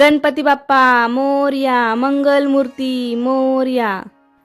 गणपती बाप्पा मोर्या मंगलमूर्ती मोर्या.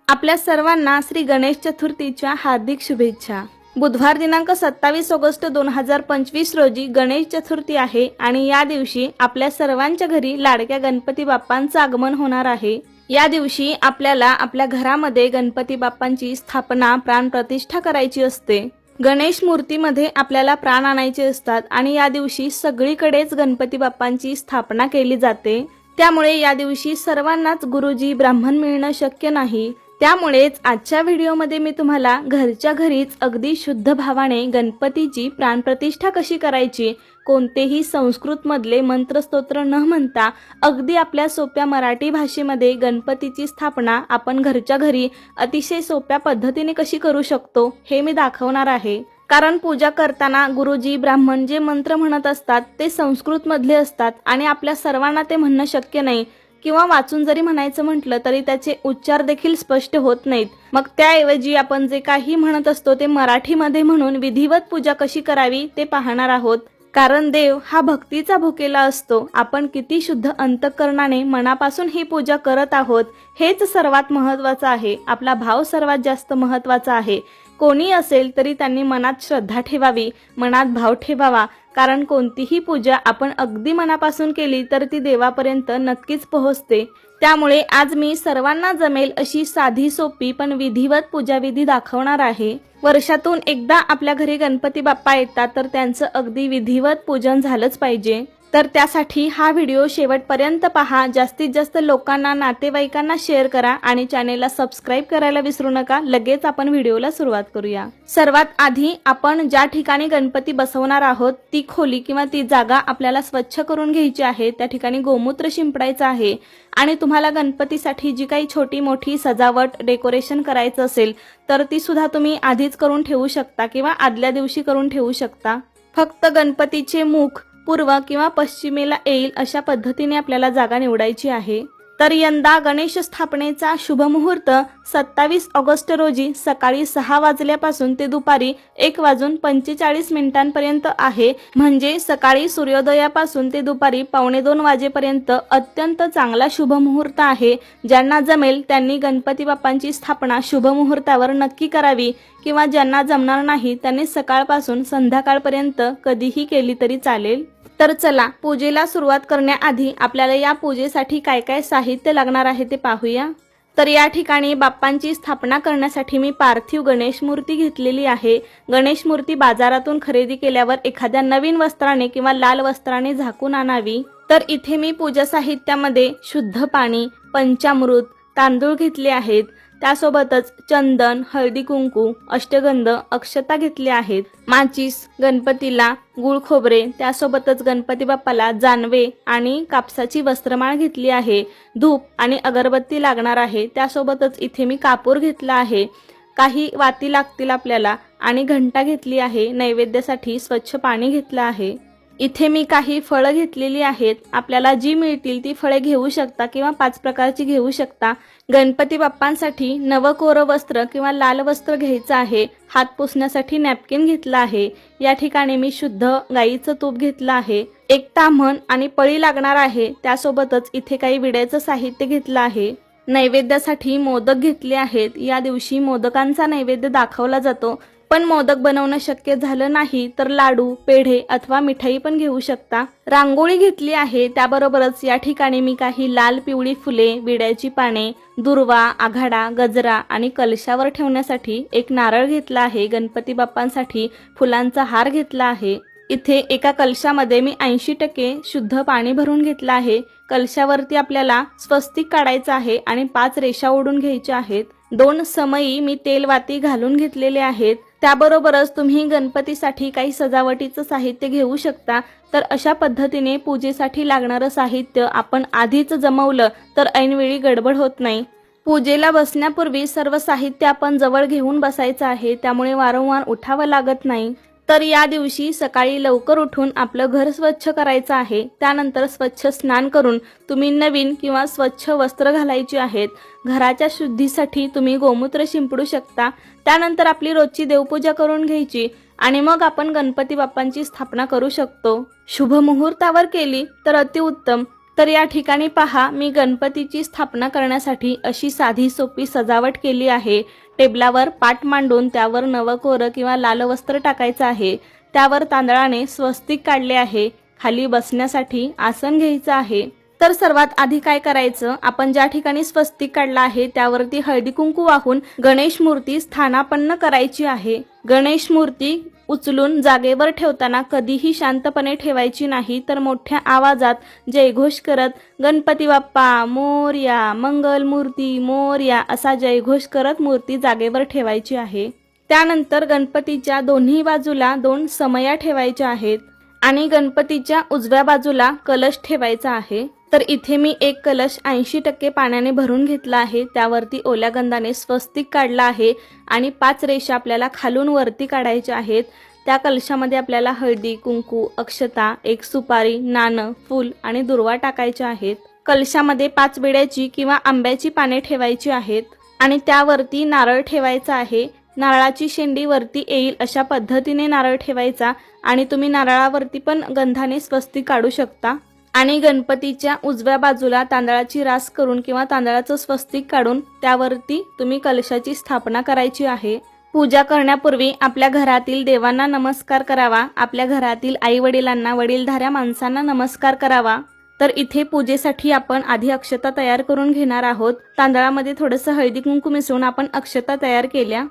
आपल्या सर्वांना श्री गणेश चतुर्थीच्या हार्दिक शुभेच्छा. बुधवार दिनांक सत्तावीस ऑगस्ट दोन हजार पंचवीस रोजी गणेश चतुर्थी आहे आणि या दिवशी आपल्या सर्वांच्या घरी लाडक्या गणपती बाप्पांचं आगमन होणार आहे. या दिवशी आपल्याला आपल्या घरामध्ये गणपती बाप्पांची स्थापना प्राणप्रतिष्ठा करायची असते. गणेश मूर्तीमध्ये आपल्याला प्राण आणायचे असतात आणि या दिवशी सगळीकडेच गणपती बाप्पांची स्थापना केली जाते. त्यामुळे या दिवशी सर्वांनाच गुरुजी ब्राह्मण मिळणं शक्य नाही. त्यामुळेच आजच्या व्हिडिओमध्ये मी तुम्हाला घरच्या घरीच अगदी शुद्ध भावाने गणपतीची प्राणप्रतिष्ठा कशी करायची कोणतेही संस्कृतमधले मंत्रस्तोत्र न म्हणता अगदी आपल्या सोप्या मराठी भाषेमध्ये गणपतीची स्थापना आपण घरच्या घरी अतिशय सोप्या पद्धतीने कशी करू शकतो हे मी दाखवणार आहे. कारण पूजा करताना गुरुजी ब्राह्मण जे मंत्र म्हणत असतात ते संस्कृतमधले असतात आणि आपल्या सर्वांना ते म्हणणं शक्य नाही. किंवा वाचून जरी म्हणायचं म्हटलं तरी त्याचे उच्चार देखील स्पष्ट होत नाहीत. मग त्याऐवजी आपण जे काही म्हणत असतो ते मराठीमध्ये म्हणून विधिवत पूजा कशी करावी ते पाहणार आहोत. कारण देव हा भक्तीचा भुकेला असतो. आपण किती शुद्ध अंतकरणाने मनापासून ही पूजा करत आहोत हेच सर्वात महत्वाचं आहे. आपला भाव सर्वात जास्त महत्त्वाचा आहे. कोणी असेल तरी त्यांनी मनात श्रद्धा ठेवावी मनात भाव ठेवावा कारण कोणतीही पूजा आपण अगदी मनापासून केली तर ती देवापर्यंत नक्कीच पोहोचते. त्यामुळे आज मी सर्वांना जमेल अशी साधी सोपी पण विधिवत पूजाविधी दाखवणार आहे. वर्षातून एकदा आपल्या घरी गणपती बाप्पा येतात तर त्यांचं अगदी विधिवत पूजन झालंच पाहिजे. तर त्यासाठी हा व्हिडिओ शेवटपर्यंत पहा. जास्तीत जास्त लोकांना नातेवाईकांना शेअर करा आणि चॅनेलला सबस्क्राईब करायला विसरू नका. लगेच आपण व्हिडिओला सुरुवात करूया. सर्वात आधी आपण ज्या ठिकाणी गणपती बसवणार आहोत ती खोली किंवा ती जागा आपल्याला स्वच्छ करून घ्यायची आहे त्या ठिकाणी गोमूत्र शिंपडायचं आहे. आणि तुम्हाला गणपतीसाठी जी काही छोटी मोठी सजावट डेकोरेशन करायचं असेल तर ती सुद्धा तुम्ही आधीच करून ठेवू शकता किंवा आदल्या दिवशी करून ठेवू शकता. फक्त गणपतीचे मुख पूर्व किंवा पश्चिमेला येईल अशा पद्धतीने आपल्याला जागा निवडायची आहे. तर यंदा गणेश स्थापनेचा शुभमुहूर्त सत्तावीस ऑगस्ट रोजी सकाळी सहा वाजल्यापासून ते दुपारी एक वाजून पंचेचाळीस मिनिटांपर्यंत आहे. म्हणजे सकाळी सूर्योदयापासून ते दुपारी पावणे दोन वाजेपर्यंत अत्यंत चांगला शुभमुहूर्त आहे. ज्यांना जमेल त्यांनी गणपती बाप्पांची स्थापना शुभमुहूर्तावर नक्की करावी. किंवा ज्यांना जमणार नाही त्यांनी सकाळपासून संध्याकाळपर्यंत कधीही केली तरी चालेल. तर चला पूजेला सुरुवात करण्याआधी आपल्याला या पूजेसाठी काय काय साहित्य लागणार आहे ते पाहूया. तर या ठिकाणी बाप्पांची स्थापना करण्यासाठी मी पार्थिव गणेश मूर्ती घेतलेली आहे. गणेश मूर्ती बाजारातून खरेदी केल्यावर एखाद्या नवीन वस्त्राने किंवा लाल वस्त्राने झाकून आणावी. तर इथे मी पूजा साहित्यामध्ये शुद्ध पाणी पंचामृत तांदूळ घेतले आहेत. त्यासोबतच चंदन हळदी कुंकू अष्टगंध अक्षता घेतले आहेत. माचीस गणपतीला गुळ खोबरे त्यासोबतच गणपती बाप्पाला जानवे आणि कापसाची वस्त्रमाळ घेतली आहे. धूप आणि अगरबत्ती लागणार आहे. त्यासोबतच इथे मी कापूर घेतला आहे. काही वाती लागतील आपल्याला आणि घंटा घेतली आहे. नैवेद्यासाठी स्वच्छ पाणी घेतलं आहे. इथे मी काही फळं घेतलेली आहेत. आपल्याला जी मिळतील ती फळे घेऊ शकता किंवा पाच प्रकारची घेऊ शकता. गणपती बाप्पांसाठी नवकोर वस्त्र किंवा लाल वस्त्र घ्यायचं आहे. हात पुसण्यासाठी नॅपकिन घेतलं आहे. या ठिकाणी मी शुद्ध गाईचं तूप घेतलं आहे. एक ताम्हण आणि पळी लागणार आहे. त्यासोबतच इथे काही विड्याचं साहित्य घेतलं आहे. नैवेद्यासाठी मोदक घेतले आहेत. या दिवशी मोदकांचा नैवेद्य दाखवला जातो. पण मोदक बनवणं शक्य झालं नाही तर लाडू पेढे अथवा मिठाई पण घेऊ शकता. रांगोळी घेतली आहे त्याबरोबरच या ठिकाणी मी काही लाल पिवळी फुले विड्याची पाने दुर्वा आघाडा गजरा आणि कलशावर ठेवण्यासाठी एक नारळ घेतला आहे. गणपती बाप्पांसाठी फुलांचा हार घेतला आहे. इथे एका कलशामध्ये मी ऐंशी टक्के शुद्ध पाणी भरून घेतलं आहे. कलशावरती आपल्याला स्वस्तिक काढायचं आहे आणि पाच रेषा ओढून घ्यायच्या आहेत. दोन समयी मी तेलवाती घालून घेतलेले आहेत. त्याबरोबरच तुम्ही गणपतीसाठी काही सजावटीचं साहित्य घेऊ शकता. तर अशा पद्धतीने पूजेसाठी लागणारं साहित्य आपण आधीच जमवलं तर ऐनवेळी गडबड होत नाही. पूजेला बसण्यापूर्वी सर्व साहित्य आपण जवळ घेऊन बसायचं आहे त्यामुळे वारंवार उठावं लागत नाही. तर या दिवशी सकाळी लवकर उठून आपलं घर स्वच्छ करायचं आहे. त्यानंतर स्वच्छ स्नान करून तुम्ही नवीन किंवा स्वच्छ वस्त्र घालायची आहेत. घराच्या शुद्धीसाठी तुम्ही गोमूत्र शिंपडू शकता. त्यानंतर आपली रोजची देवपूजा करून घ्यायची आणि मग आपण गणपती बाप्पांची स्थापना करू शकतो. शुभ मुहूर्तावर केली तर अतिउत्तम. तर या ठिकाणी पहा मी गणपतीची स्थापना करण्यासाठी अशी साधी सोपी सजावट केली आहे. टेबलावर पाट मांडून त्यावर नवकोरं किंवा लाल वस्त्र टाकायचं आहे. त्यावर तांदळाने स्वस्तिक काढले आहे. खाली बसण्यासाठी आसन घ्यायचं आहे. तर सर्वात आधी काय करायचं? आपण ज्या ठिकाणी स्वस्तिक काढला आहे त्यावरती हळदी कुंकू वाहून गणेश मूर्ती स्थानापन्न करायची आहे. गणेश मूर्ती उचलून जागेवर ठेवताना कधीही शांतपणे ठेवायची नाही तर मोठ्या आवाजात जयघोष करत गणपती बाप्पा मोर्या मंगल मूर्ती मोर्या असा जयघोष करत मूर्ती जागेवर ठेवायची आहे. त्यानंतर गणपतीच्या दोन्ही बाजूला दोन समया ठेवायच्या आहेत. आणि गणपतीच्या उजव्या बाजूला कलश ठेवायचा आहे. तर इथे मी एक कलश ऐंशी टक्के पाण्याने भरून घेतला आहे. त्यावरती ओल्या गंधाने स्वस्तिक काढला आहे आणि पाच रेषा आपल्याला खालून वरती काढायच्या आहेत. त्या कलशामध्ये आपल्याला हळदी कुंकू अक्षता एक सुपारी नाणं फूल आणि दुर्वा टाकायच्या आहेत. कलशामध्ये पाच विड्याची किंवा आंब्याची पाने ठेवायची आहेत आणि त्यावरती नारळ ठेवायचा आहे. नारळाची शेंडी वरती येईल अशा पद्धतीने नारळ ठेवायचा आणि तुम्ही नारळावरती पण गंधाने स्वस्तिक काढू शकता. आणि गणपतीच्या उजव्या बाजूला तांदळाची रास करून किंवा तांदळाचं स्वस्तिक काढून त्यावरती तुम्ही कलशाची स्थापना करायची आहे. पूजा करण्यापूर्वी आपल्या घरातील देवांना नमस्कार करावा. आपल्या घरातील आई वडिलांना वडीलधाऱ्या माणसांना नमस्कार करावा. तर इथे पूजेसाठी आपण आधी अक्षता तयार करून घेणार आहोत. तांदळामध्ये थोडंसं हळदी कुंकू मिसळून आपण अक्षता तयार केल्या.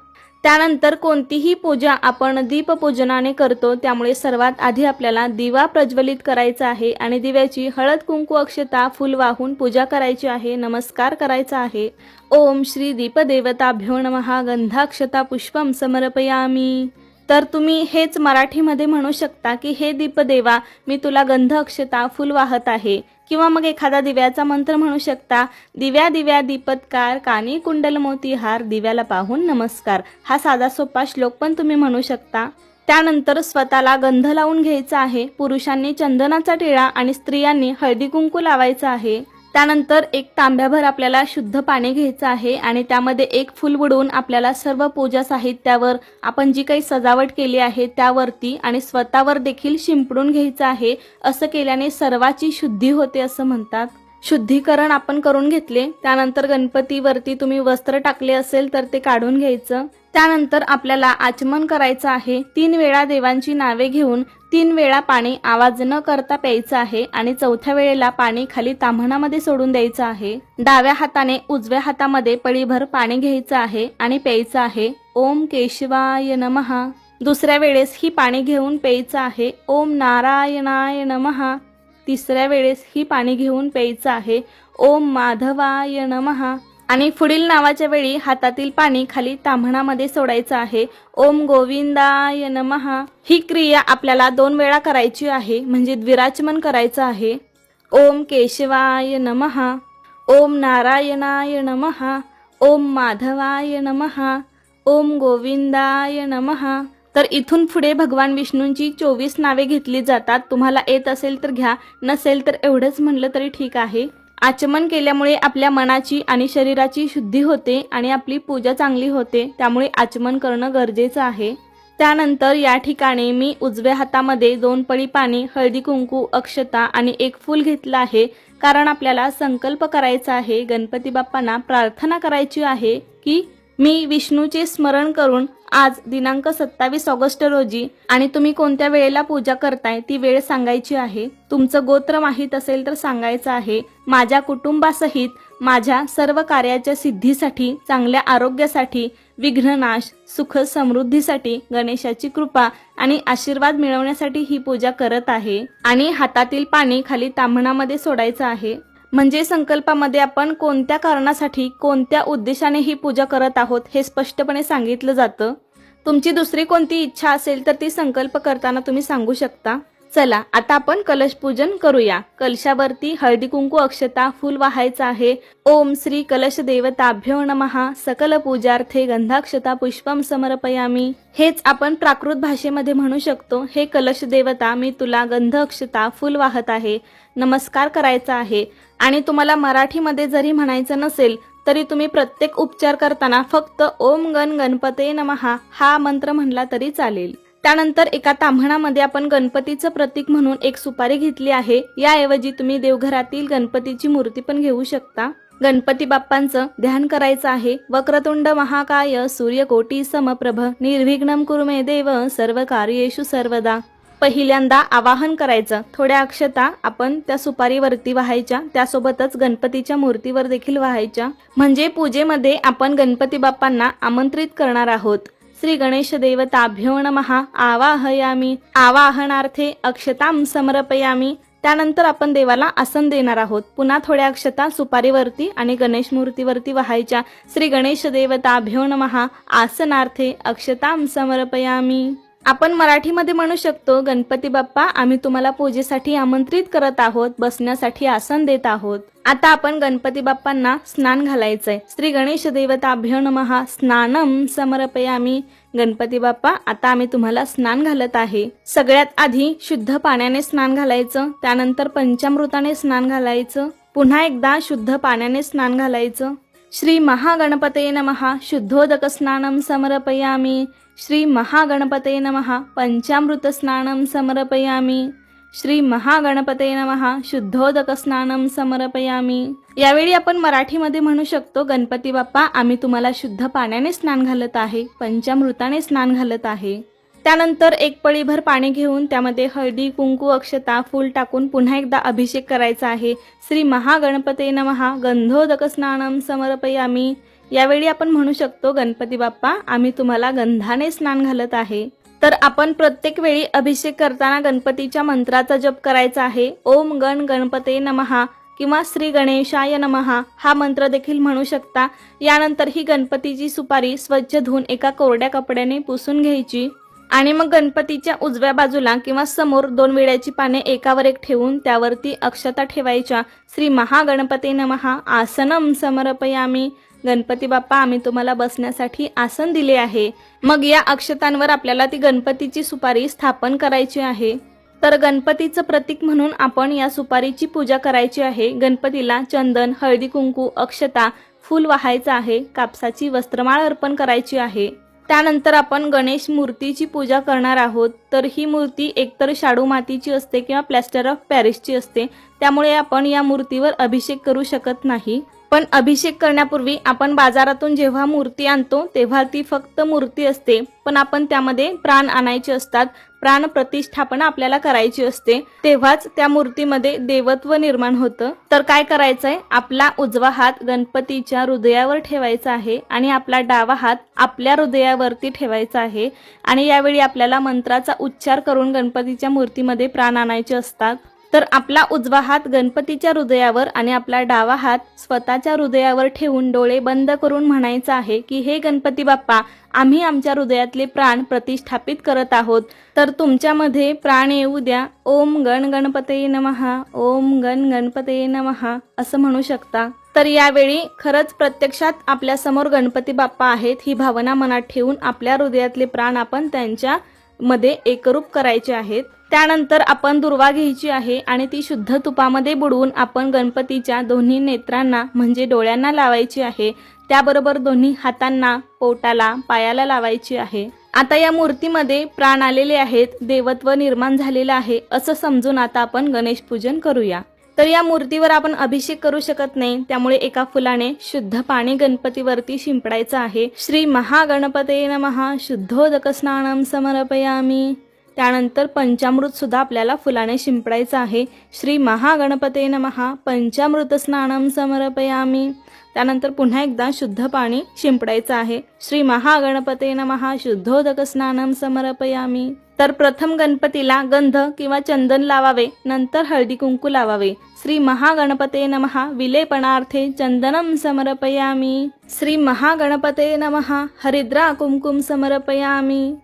त्यानंतर कोणतीही पूजा आपण दीपपूजनाने करतो त्यामुळे सर्वात आधी आपल्याला दिवा प्रज्वलित करायचा आहे आणि दिव्याची हळद कुंकू अक्षता फुल वाहून पूजा करायची आहे नमस्कार करायचा आहे. ओम श्री दीपदेवताभ्यो नमः गंधाक्षता पुष्पम समर्पयामी. तर तुम्ही हेच मराठीमध्ये म्हणू शकता की हे दीपदेवा मी तुला गंध अक्षता फुल वाहत आहे. किंवा मग एखादा दिव्याचा मंत्र म्हणू शकता. दिव्या दिव्या दीपत्कार कानी कुंडल मोतीहार दिव्याला पाहून नमस्कार. हा साधा सोपा श्लोक पण तुम्ही म्हणू शकता. त्यानंतर स्वतःला गंध लावून घ्यायचा आहे. पुरुषांनी चंदनाचा टिळा आणि स्त्रियांनी हळदी कुंकू लावायचा आहे. त्यानंतर एक तांब्याभर आपल्याला शुद्ध पाणी घ्यायचं आहे आणि त्यामध्ये एक फूल बुडवून आपल्याला सर्व पूजा साहित्यावर आपण जी काही सजावट केली आहे त्यावरती आणि स्वतःवर देखील शिंपडून घ्यायचं आहे असं केल्याने सर्वाची शुद्धी होते असं म्हणतात. शुद्धीकरण आपण करून घेतले त्यानंतर गणपतीवरती तुम्ही वस्त्र टाकले असेल तर ते काढून घ्यायचं. त्यानंतर आपल्याला आचमन करायचं आहे तीन वेळा देवांची नावे घेऊन तीन वेळा पाणी आवाज न करता प्यायचं आहे आणि चौथ्या वेळेला पाणी खाली तांबणामध्ये सोडून द्यायचं आहे. डाव्या हाताने उजव्या हातामध्ये पळीभर पाणी घ्यायचं आहे आणि प्यायचं आहे. ओम केशवाय नमहा दुसऱ्या वेळेस ही पाणी घेऊन प्यायचं आहे. ओम नारायणाय नमहा तिसऱ्या वेळेस ही पाणी घेऊन प्यायचं आहे. ओम माधवाय नमहा आणि पुढील नावाच्या वेळी हातातील पाणी खाली ताम्हणामध्ये सोडायचं आहे. ओम गोविंदाय नमहा ही क्रिया आपल्याला दोन वेळा करायची आहे म्हणजे द्विराचमन करायचं आहे. ओम केशवाय नमहा ओम नारायणाय नमहा ओम माधवाय नमहा ओम गोविंदाय नमहा तर इथून पुढे भगवान विष्णूंची चोवीस नावे घेतली जातात. तुम्हाला येत असेल तर घ्या नसेल तर एवढंच म्हणलं तरी ठीक आहे. आचमन केल्यामुळे आपल्या मनाची आणि शरीराची शुद्धी होते आणि आपली पूजा चांगली होते त्यामुळे आचमन करणं गरजेचं आहे. त्यानंतर या ठिकाणी मी उजव्या हातामध्ये दोन पळी पाणी हळदी कुंकू अक्षता आणि एक फूल घेतलं आहे. कारण आपल्याला संकल्प करायचा आहे गणपती बाप्पांना प्रार्थना करायची आहे की मी विष्णूचे स्मरण करून आज दिनांक सत्तावीस ऑगस्ट रोजी आणि तुम्ही कोणत्या वेळेला पूजा करताय ती वेळ सांगायची आहे? तुमचं गोत्र माहीत असेल तर सांगायचं आहे. माझ्या कुटुंबासहित माझ्या सर्व कार्याच्या सिद्धीसाठी चांगल्या आरोग्यासाठी विघ्ननाश सुख समृद्धीसाठी गणेशाची कृपा आणि आशीर्वाद मिळवण्यासाठी ही पूजा करत आहे. आणि हातातील पाणी खाली तांबणामध्ये सोडायचं आहे. म्हणजे संकल्पामध्ये आपण कोणत्या कारणासाठी कोणत्या उद्देशाने ही पूजा करत आहोत हे स्पष्टपणे सांगितलं जातं. तुमची दुसरी कोणती इच्छा असेल तर ती संकल्प करताना तुम्ही सांगू शकता. चला आता आपण कलश पूजन करूया. कलशावरती हळदी कुंकू अक्षता फुल वाहायचं आहे. ओम श्री कलश देवताभ्यो नमहा. सकल पूजार्थे गंधाक्षता पुष्पम समर्पयामी. हेच आपण प्राकृत भाषेमध्ये म्हणू शकतो. हे कलश देवता मी तुला गंध अक्षता फुल वाहत आहे. नमस्कार करायचा आहे. आणि तुम्हाला मराठीमध्ये जरी म्हणायचं नसेल तरी तुम्ही प्रत्येक उपचार करताना फक्त ओम गण गणपते नमहा हा मंत्र म्हणला तरी चालेल. त्यानंतर एका ताम्हणामध्ये आपण गणपतीचं प्रतीक म्हणून एक सुपारी घेतली आहे. याऐवजी तुम्ही देवघरातील गणपतीची मूर्ती पण घेऊ शकता. गणपती बाप्पांचं ध्यान करायचं आहे. वक्रतुंड महाकाय सूर्यकोटी समप्रभ निर्विघ्नम कुर्मे देव सर्व कार्येषु सर्वदा. पहिल्यांदा आवाहन करायचं. थोड्या अक्षता आपण त्या सुपारीवरती वाहायच्या. त्यासोबतच गणपतीच्या मूर्तीवर देखील वाहायच्या. म्हणजे पूजेमध्ये आपण गणपती बाप्पांना आमंत्रित करणार आहोत. श्री गणेश देवताभ्यो नमहा आवाहयामी. आवाहनार्थे अक्षतां समर्पयामी. त्यानंतर आपण देवाला आसन देणार आहोत. पुन्हा थोड्या अक्षता सुपारीवरती आणि गणेश मूर्तीवरती वाहायच्या. श्री गणेश देवताभ्यो नमहा आसनार्थे अक्षतां समर्पयामी. आपण मराठीमध्ये म्हणू शकतो गणपती बाप्पा आम्ही तुम्हाला पूजेसाठी आमंत्रित करत आहोत बसण्यासाठी आसन देत आहोत. आता आपण गणपती बाप्पांना स्नान घालायचंय. श्री गणेश देवताभ्यो नमः. स्नानम समर्पयामी. गणपती बाप्पा आता आम्ही तुम्हाला स्नान घालत आहे. सगळ्यात आधी शुद्ध पाण्याने स्नान घालायचं त्यानंतर पंचामृताने स्नान घालायचं पुन्हा एकदा शुद्ध पाण्याने स्नान घालायचं. श्री महागणपते नमः. शुद्धोदक समर्पयामि. समर्पयामी श्री महागणपते नमः. पञ्चामृतस्नानं समर्पयामि. श्री महागणपते नमः. शुद्धोदक स्नानं समर्पयामी. यावेळी आपण मराठीमध्ये म्हणू शकतो गणपती बाप्पा आम्ही तुम्हाला शुद्ध पाण्याने स्नान घालत आहे पंचामृताने स्नान घालत आहे. त्यानंतर एक पळीभर पाणी घेऊन त्यामध्ये हळदी कुंकू अक्षता फूल टाकून पुन्हा एकदा अभिषेक करायचा आहे. श्री महागणपते नमहा गंधोदक स्नानम समर्पयामी. यावेळी आपण म्हणू शकतो गणपती बाप्पा आम्ही तुम्हाला गंधाने स्नान घालत आहे. तर आपण प्रत्येक वेळी अभिषेक करताना गणपतीच्या मंत्राचा जप करायचा आहे. ओम गण गणपते नमहा किंवा श्री गणेशाय नमहा हा मंत्र देखील म्हणू शकता. यानंतर ही गणपतीची सुपारी स्वच्छ धुवून एका कोरड्या कपड्याने पुसून घ्यायची. आणि मग गणपतीच्या उजव्या बाजूला किंवा समोर दोन विड्याची पाने एकावर एक ठेवून त्यावरती अक्षता ठेवायच्या. श्री महागणपती नमहा आसनम समर्पयामी. गणपती बाप्पा आम्ही तुम्हाला बसण्यासाठी आसन दिले आहे. मग या अक्षतांवर आपल्याला ती गणपतीची सुपारी स्थापन करायची आहे. तर गणपतीचं प्रतीक म्हणून आपण या सुपारीची पूजा करायची आहे. गणपतीला चंदन हळदी कुंकू अक्षता फूल वाहायचं आहे. कापसाची वस्त्रमाळ अर्पण करायची आहे. त्यानंतर आपण गणेश मूर्तीची पूजा करणार आहोत. तर ही मूर्ती एकतर शाडू मातीची असते किंवा प्लॅस्टर ऑफ पॅरिसची असते. त्यामुळे आपण या मूर्तीवर अभिषेक करू शकत नाही. पण अभिषेक करण्यापूर्वी आपण बाजारातून जेव्हा मूर्ती आणतो तेव्हा ती फक्त मूर्ती असते. पण आपण त्यामध्ये प्राण आणायचे असतात. प्राण प्रतिष्ठापना आपल्याला करायची असते तेव्हाच त्या मूर्तीमध्ये देवत्व निर्माण होतं. तर काय करायचंय? आपला उजवा हात गणपतीच्या हृदयावर ठेवायचा आहे आणि आपला डावा हात आपल्या हृदयावरती ठेवायचा आहे. आणि यावेळी आपल्याला मंत्राचा उच्चार करून गणपतीच्या मूर्तीमध्ये प्राण आणायचे असतात. तर आपला उजवा हात गणपतीच्या हृदयावर आणि आपला डावा हात स्वतःच्या हृदयावर ठेवून डोळे बंद करून म्हणायचं आहे की हे गणपती बाप्पा आम्ही आमच्या हृदयातले प्राण प्रतिष्ठापित करत आहोत. तर तुमच्यामध्ये प्राण येऊ द्या. ओम गण गणपते नमहा ओम गण गणपते नमहा असं म्हणू शकता. तर यावेळी खरंच प्रत्यक्षात आपल्यासमोर गणपती बाप्पा आहेत ही भावना मनात ठेवून आपल्या हृदयातले प्राण आपण त्यांच्या मध्ये एकरूप करायचे आहेत. त्यानंतर आपण दुर्वा घ्यायची आहे आणि ती शुद्ध तुपामध्ये बुडवून आपण गणपतीच्या दोन्ही नेत्रांना म्हणजे डोळ्यांना लावायची आहे. त्याबरोबर दोन्ही हातांना पोटाला पायाला लावायची आहे. आता या मूर्तीमध्ये प्राण आलेले आहेत देवत्व निर्माण झालेलं आहे असं समजून आता आपण गणेश पूजन करूया. तर या मूर्तीवर आपण अभिषेक करू शकत नाही. त्यामुळे एका फुलाने शुद्ध पाणी गणपतीवरती शिंपडायचं आहे. श्री महागणपते नमहा शुद्धोदक स्नानम समर्पयामी. त्यानंतर पंचामृत सुद्धा आपल्याला फुलाने शिंपडायचं आहे. श्री महागणपते नमहा पंचामृत स्नानम समर्पयामी. त्यानंतर पुन्हा एकदा शुद्ध पाणी शिंपडायचं आहे. श्री महागणपते नमहा शुद्धोदक स्नानम समर्पयामी. तर प्रथम गणपतीला गंध किंवा चंदन लावावे नंतर हळदी कुंकू लावावे. श्री महागणपते नमहा विलेपणार्थे चंदनम समर्पयामी. श्री महागणपते नमहा हरिद्रा कुंकुम समर्पयामी.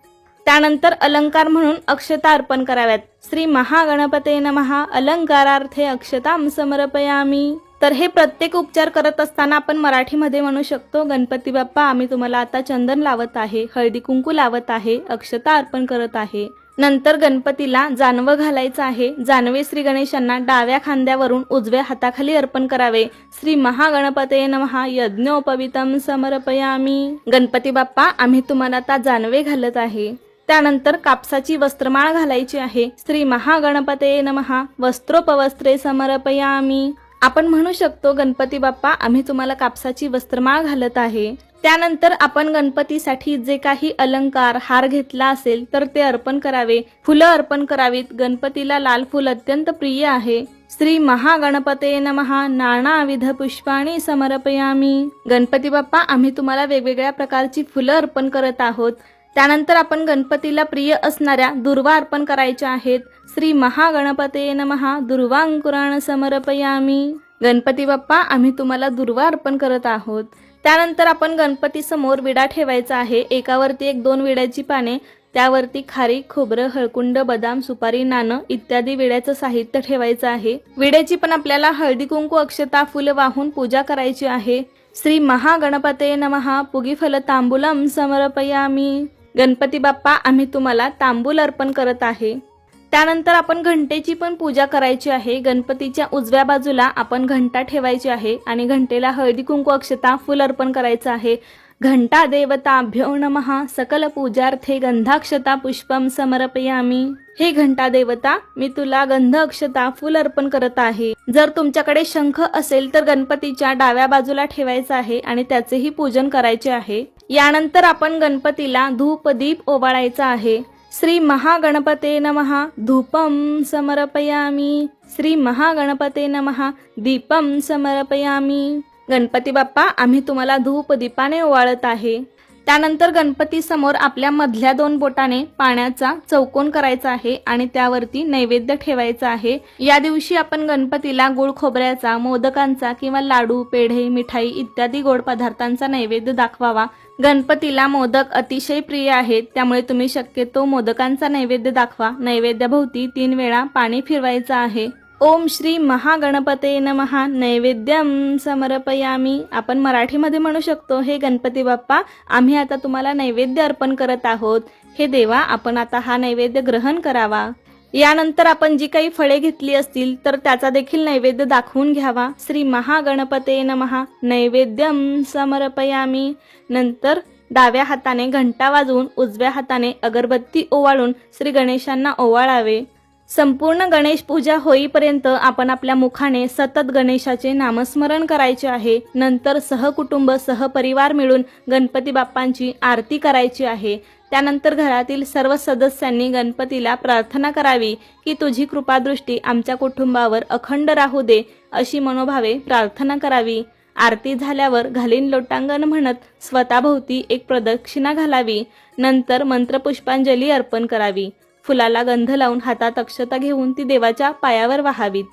त्यानंतर अलंकार म्हणून अक्षता अर्पण कराव्यात. श्री महागणपते नमहा अलंकारार्थे अक्षताम समर्पयामी. तर हे प्रत्येक उपचार करत असताना आपण मराठीमध्ये म्हणू शकतो गणपती बाप्पा आम्ही तुम्हाला आता चंदन लावत आहे हळदी कुंकू लावत आहे अक्षता अर्पण करत आहे. नंतर गणपतीला जानवं घालायचं आहे. जानवे श्री गणेशांना डाव्या खांद्यावरून उजव्या हाताखाली अर्पण करावे. श्री महागणपते नमहा यज्ञोपवितम समर्पयामी. गणपती बाप्पा आम्ही तुम्हाला आता जानवे घालत आहे. त्यानंतर कापसाची वस्त्रमाळ घालायची आहे. श्री महागणपते नमहा वस्त्रोपवस्त्रे समर्पयामी. आपण म्हणू शकतो गणपती बाप्पा आम्ही तुम्हाला कापसाची वस्त्रमाळ घालत आहे. त्यानंतर आपण गणपतीसाठी जे काही अलंकार हार घेतला असेल तर ते अर्पण करावे. फुलं अर्पण करावीत. गणपतीला लाल फुल अत्यंत प्रिय आहे. श्री महागणपते नमहा नानाविध पुष्पाणी समर्पयामी. गणपती बाप्पा आम्ही तुम्हाला वेगवेगळ्या प्रकारची फुलं अर्पण करत आहोत. त्यानंतर आपण गणपतीला प्रिय असणाऱ्या दुर्वा अर्पण करायच्या आहेत. श्री महागणपते नमहा दुर्वांकुराण समर्पयामी. गणपती बाप्पा आम्ही तुम्हाला दुर्वा अर्पण करत आहोत. त्यानंतर आपण गणपतीसमोर विडा ठेवायचा आहे. एकावरती एक दोन विड्याची पाने त्यावरती खारी खोबरं हळकुंड बदाम सुपारी नाणं इत्यादी विड्याचं साहित्य ठेवायचं आहे. विड्याची पण आपल्याला हळदी कुंकू अक्षता फुलं वाहून पूजा करायची आहे. श्री महागणपते नमहा पुगी फल तांबूलम समर्पयामी. गणपती बाप्पा आम्ही तुम्हाला तांबूल अर्पण करत आहे. त्यानंतर आपण घंटेची पण पूजा करायची आहे. गणपतीच्या उजव्या बाजूला आपण घंटा ठेवायची आहे आणि घंटेला हळदी कुंकू अक्षता फुल अर्पण करायचं आहे. घंटा देवताभ्यो नमहा सकल पूजार्थे गंधाक्षता पुष्पम समर्पयामी. हे घंटा देवता मी तुला गंध अक्षता फुल अर्पण करत आहे. जर तुमच्याकडे शंख असेल तर गणपतीच्या डाव्या बाजूला ठेवायचा आहे आणि त्याचेही पूजन करायचे आहे. यानंतर आपण गणपतीला धूपदीप ओवाळायचा आहे. श्री महागणपते नमहा धूपम समर्पयामी. श्री महागणपते नमहा दीपम समर्पयामी. गणपती बाप्पा आम्ही तुम्हाला धूप दीपाने ओवाळत आहे. त्यानंतर गणपती समोर आपल्या मधल्या दोन बोटाने पाण्याचा चौकोन करायचा आहे आणि त्यावरती नैवेद्य ठेवायचा आहे. या दिवशी आपण गणपतीला गुळ खोबऱ्याचा मोदकांचा किंवा लाडू पेढे मिठाई इत्यादी गोड पदार्थांचा नैवेद्य दाखवावा. गणपतीला मोदक अतिशय प्रिय आहेत त्यामुळे तुम्ही शक्यतो मोदकांचा नैवेद्य दाखवा. नैवेद्याभोवती तीन वेळा पाणी फिरवायचं आहे. ओम श्री महागणपते नमहा नैवेद्यम समर्पयामी. आपण मराठीमध्ये म्हणू शकतो हे गणपती बाप्पा आम्ही आता तुम्हाला नैवेद्य अर्पण करत आहोत. हे देवा आपण आता हा नैवेद्य ग्रहण करावा. यानंतर आपण जी काही फळे घेतली असतील तर त्याचा देखील नैवेद्य दाखवून घ्यावा. श्री महागणपते नमहा नैवेद्यम समर्पयामी. नंतर डाव्या हाताने घंटा वाजवून उजव्या हाताने अगरबत्ती ओवाळून श्री गणेशांना ओवाळावे. संपूर्ण गणेश पूजा होईपर्यंत आपण आपल्या मुखाने सतत गणेशाचे नामस्मरण करायचे आहे. नंतर सहकुटुंब सहपरिवार मिळून गणपती बाप्पांची आरती करायची आहे. त्यानंतर घरातील सर्व सदस्यांनी गणपतीला प्रार्थना करावी की तुझी कृपादृष्टी आमच्या कुटुंबावर अखंड राहू दे अशी मनोभावे प्रार्थना करावी. आरती झाल्यावर घालीन लोटांगण म्हणत स्वतःभोवती एक प्रदक्षिणा घालावी. नंतर मंत्रपुष्पांजली अर्पण करावी. फुलाला गंध लावून हातात अक्षता घेऊन ती देवाच्या पायावर वाहावीत.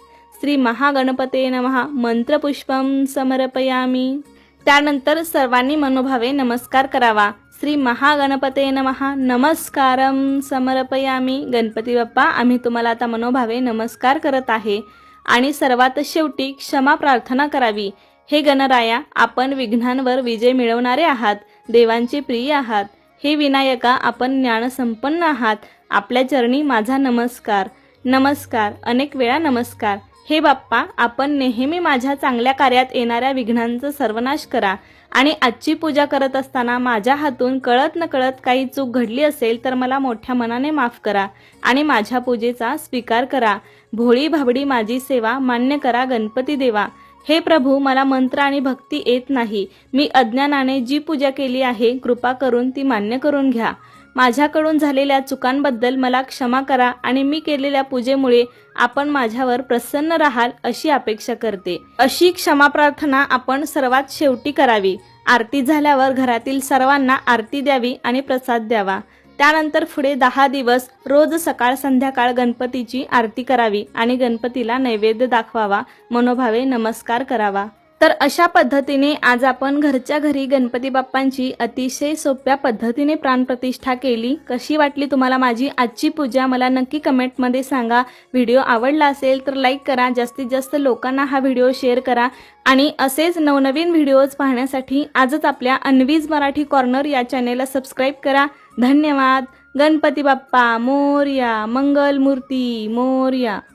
श्री महागणपते नमहा मंत्रपुष्पम समर्पयामी. त्यानंतर सर्वांनी मनोभावे नमस्कार करावा. श्री महागणपते नमहा नमस्कारम समर्पयामी. गणपती बाप्पा आम्ही तुम्हाला आता मनोभावे नमस्कार करत आहे. आणि सर्वात शेवटी क्षमा प्रार्थना करावी. हे गणराया आपण विघ्नांवर विजय मिळवणारे आहात. देवांचे प्रिय आहात. हे विनायका आपण ज्ञानसंपन्न आहात. आपल्या चरणी माझा नमस्कार. नमस्कार. अनेक वेळा नमस्कार. हे बाप्पा आपण नेहमी माझ्या चांगल्या कार्यात येणाऱ्या विघ्नांचं सर्वनाश करा आणि आजची पूजा करत असताना माझ्या हातून कळत नकळत काही चूक घडली असेल तर मला मोठ्या मनाने माफ करा आणि माझ्या पूजेचा स्वीकार करा. भोळी भाबडी माझी सेवा मान्य करा गणपती देवा. हे प्रभू मला मंत्र आणि भक्ती येत नाही. मी अज्ञानाने जी पूजा केली आहे कृपा करून ती मान्य करून घ्या. माझ्याकडून झालेल्या चुकांबद्दल मला क्षमा करा आणि मी केलेल्या पूजेमुळे आपण माझ्यावर प्रसन्न राहाल अशी अपेक्षा करते. अशी क्षमा प्रार्थना आपण सर्वात शेवटी करावी. आरती झाल्यावर घरातील सर्वांना आरती द्यावी आणि प्रसाद द्यावा. त्यानंतर पुढे दहा दिवस रोज सकाळ संध्याकाळ गणपतीची आरती करावी आणि गणपतीला नैवेद्य दाखवावा मनोभावे नमस्कार करावा. तर अशा पद्धतीने आज आपण घरच्या घरी गणपती बाप्पांची अतिशय सोप्या पद्धतीने प्राणप्रतिष्ठा केली. कशी वाटली तुम्हाला माझी आजची पूजा? मला नक्की कमेंटमध्ये सांगा. व्हिडिओ आवडला असेल तर लाईक करा. जास्तीत जास्त लोकांना हा व्हिडिओ शेअर करा. आणि असेच नवनवीन व्हिडिओज पाहण्यासाठी आजच आपल्या अनवीज मराठी कॉर्नर या चॅनेलला सबस्क्राईब करा. धन्यवाद. गणपती बाप्पा मोर्या मंगलमूर्ती मोर्या.